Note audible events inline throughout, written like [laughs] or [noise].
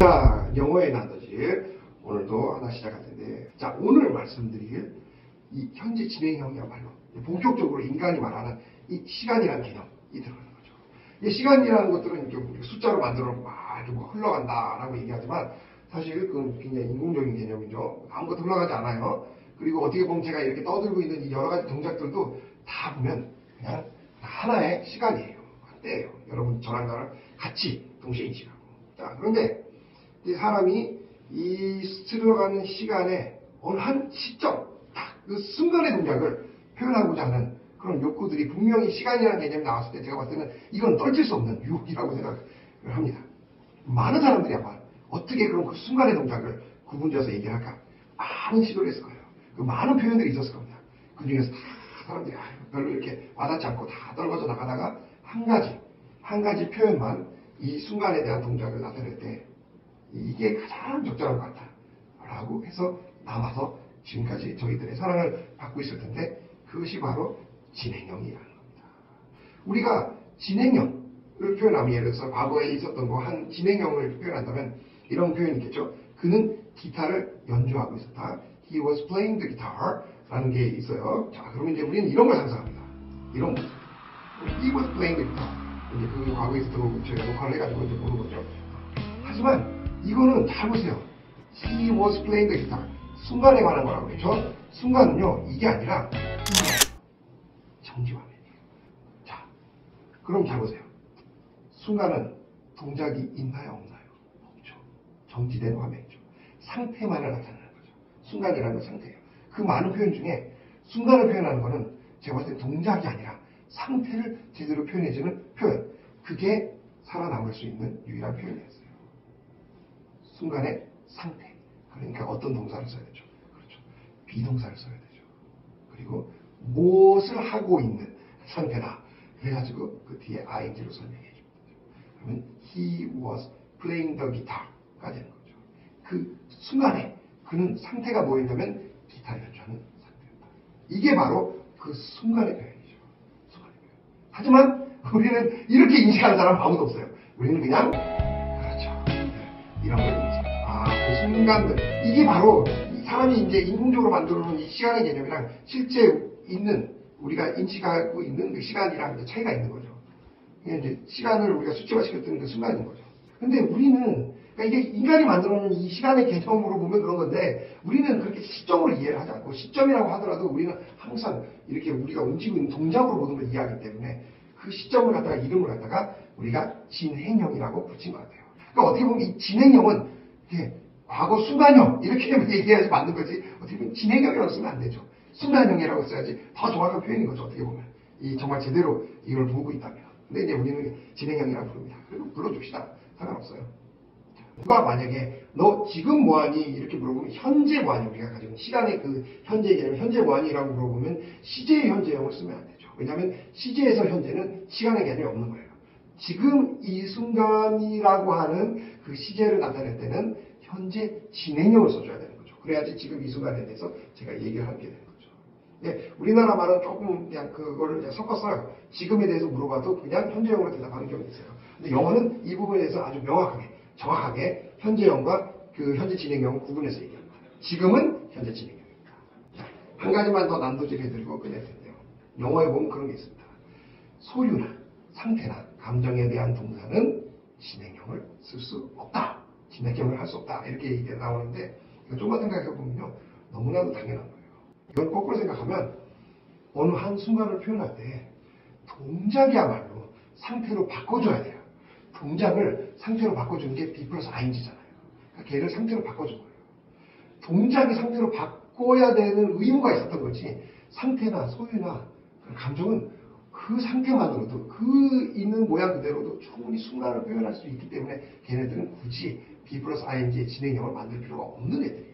자, 영어의 난더지 오늘도 하나 시작할 텐데 자, 오늘 말씀드릴 이 현재 진행형이야말로 본격적으로 인간이 말하는 이 시간이라는 개념이 들어가는 거죠. 이 시간이라는 것들은 이렇게 숫자로 만들어 막 이렇게 뭐 흘러간다라고 얘기하지만 사실 그건 굉장히 인공적인 개념이죠. 아무것도 흘러가지 않아요. 그리고 어떻게 보면 제가 이렇게 떠들고 있는 이 여러 가지 동작들도 다 보면 그냥 하나의 시간이에요. 때예요. 여러분 저랑 나랑 같이 동시에 인식하고. 자, 그런데 이 사람이 이 들어가는 시간에 어느 한 시점, 딱 그 순간의 동작을 표현하고자 하는 그런 욕구들이 분명히 시간이라는 개념이 나왔을 때 제가 봤을 때는 이건 떨칠 수 없는 유혹이라고 생각을 합니다. 많은 사람들이 아마 어떻게 그런 그 순간의 동작을 구분지어서 얘기를 할까 많은 시도를 했을 거예요. 그 많은 표현들이 있었을 겁니다. 그 중에서 다 사람들이 별로 이렇게 와닿지 않고 다 떨궈져 나가다가 한 가지, 한 가지 표현만 이 순간에 대한 동작을 나타낼 때 이게 가장 적절한 것 같다. 라고 해서 남아서 지금까지 저희들의 사랑을 받고 있을 텐데 그것이 바로 진행형이라는 겁니다. 우리가 진행형을 표현하면 예를 들어서 과거에 있었던 거 한 진행형을 표현한다면 이런 표현이 있겠죠. 그는 기타를 연주하고 있었다. He was playing the guitar 라는 게 있어요. 자, 그러면 이제 우리는 이런 걸 상상합니다. 이런 모습. He was playing the guitar. 이제 그 과거에 있었던 거 저희가 녹화를 해가지고 이제 보는 거죠. 하지만 이거는 잘 보세요. He was playing the guitar. 순간에 관한 거라고 그랬죠. 순간은요, 이게 아니라 정지화면이에요. 자, 그럼 잘 보세요. 순간은 동작이 있나요, 없나요? 없죠. 정지된 화면이죠. 상태만을 나타내는 거죠. 순간이라는 건 상태예요. 그 많은 표현 중에 순간을 표현하는 거는 제가 봤을 때 동작이 아니라 상태를 제대로 표현해주는 표현. 그게 살아남을 수 있는 유일한 표현이었어요. 순간의 상태. 그러니까 어떤 동사를 써야 되죠? 그렇죠. 비동사를 써야 되죠. 그리고 무엇을 하고 있는 상태다. 그래가지고 그 뒤에 ing로 설명해 줍니다. 그러면 he was playing the guitar가 되는 거죠. 그 순간에 그는 상태가 뭐였냐면 기타를 연주하는 상태였다. 이게 바로 그 순간의 표현이죠. 순간의 표현. 하지만 우리는 이렇게 인식하는 사람 아무도 없어요. 우리는 그냥 그렇죠. 네, 이런 걸 순간들. 이게 바로 이 사람이 이제 인공적으로 만들어 놓은 이 시간의 개념이랑 실제 있는 우리가 인식하고 있는 그 시간이랑 차이가 있는 거죠. 이게 이제 시간을 우리가 수치화 시켰던 그 순간인 거죠. 근데 우리는 그러니까 이게 인간이 만들어 놓은 이 시간의 개념으로 보면 그런 건데 우리는 그렇게 시점으로 이해를 하지 않고 시점이라고 하더라도 우리는 항상 이렇게 우리가 움직이고 있는 동작으로 모든 걸 이해하기 때문에 그 시점을 갖다가 이름을 갖다가 우리가 진행형이라고 붙인 것 같아요. 그러니까 어떻게 보면 이 진행형은 이게 과거 순간형 이렇게 [laughs] 얘기해야지 맞는 거지 어떻게 보면 진행형이라고 쓰면 안 되죠. 순간형이라고 써야지 더 정확한 표현인 거죠. 어떻게 보면 이 정말 제대로 이걸 보고 있다면. 근데 이제 우리는 진행형이라고 부릅니다. 그리고 불러줍시다. 상관없어요. 누가 만약에 너 지금 뭐하니 이렇게 물어보면 현재 뭐하니 우리가 가지고 시간의 그 현재 개념 현재 뭐하니라고 물어보면 시제의 현재형을 쓰면 안 되죠. 왜냐하면 시제에서 현재는 시간의 개념이 없는 거예요. 지금 이 순간이라고 하는 그 시제를 나타낼 때는 현재 진행형을 써줘야 되는 거죠. 그래야지 지금 이 순간에 대해서 제가 얘기를 하게 되는 거죠. 네, 우리나라 말은 조금 그냥 그거를 그냥 섞었어요. 지금에 대해서 물어봐도 그냥 현재형으로 대답하는 경우가 있어요. 근데 영어는 이 부분에 대해서 아주 명확하게, 정확하게 현재형과 그 현재 진행형을 구분해서 얘기합니다. 지금은 현재 진행형입니다. 자, 한 가지만 더 난도질 해드리고 끝낼 텐데요. 영어에 보면 그런 게 있습니다. 소유나 상태나 감정에 대한 동사는 진행형을 쓸 수 없다. 진행형을 할 수 없다. 이렇게 얘기가 나오는데 이거 좀만 생각해 보면요. 너무나도 당연한 거예요. 이건 거꾸로 생각하면 어느 한 순간을 표현할 때 동작이야말로 상태로 바꿔줘야 돼요. 동작을 상태로 바꿔주는 게 B 플러스 ING잖아요. 그러니까 걔를 상태로 바꿔준 거예요. 동작이 상태로 바꿔야 되는 의무가 있었던 거지 상태나 소유나 감정은 그 상태만으로도 그 있는 모양 그대로도 충분히 순간을 표현할 수 있기 때문에 걔네들은 굳이 B 플러스 ING의 진행형을 만들 필요가 없는 애들이에요.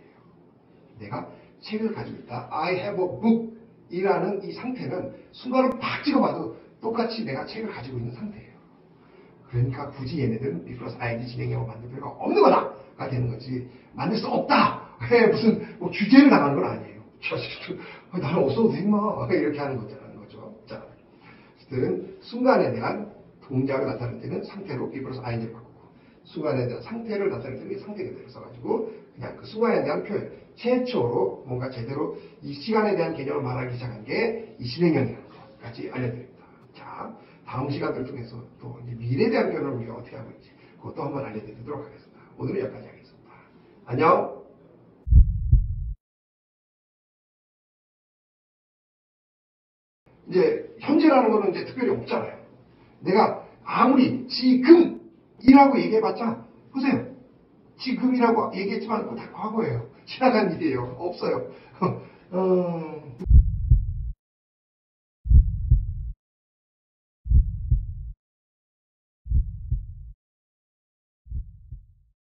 내가 책을 가지고 있다. I have a book 이라는 이 상태는 순간을 팍 찍어봐도 똑같이 내가 책을 가지고 있는 상태예요. 그러니까 굳이 얘네들은 B 플러스 ING 진행형을 만들 필요가 없는 거다 가 되는 거지. 만들 수 없다. 왜 [laughs] 무슨 뭐 규제를 나가는 건 아니에요. 나는 없어도 돼 임마 [laughs] 이렇게 하는 어쨌 든 순간에 대한 동작을 나타낼 때는 상태로 플러스 ING를 바꾸고 순간에 대한 상태를 나타내는 게 상태 그대로 써가지고 그냥 그 순간에 대한 표현 최초로 뭔가 제대로 이 시간에 대한 개념을 말하기 시작한 게이 신행형이라는 것까지 알려드립니다. 자 다음 시간들을 통해서 또 미래에 대한 표현을 우리가 어떻게 하고 있지 그것도 한번 알려드리도록 하겠습니다. 오늘은 여기까지 하겠습니다. 안녕. 이제 현재라는 거는 이제 특별히 없잖아요. 내가 아무리 지금이라고 얘기해봤자 보세요. 지금이라고 얘기했지만 다 과거예요. 지나간 일이에요. 없어요. [laughs] 어,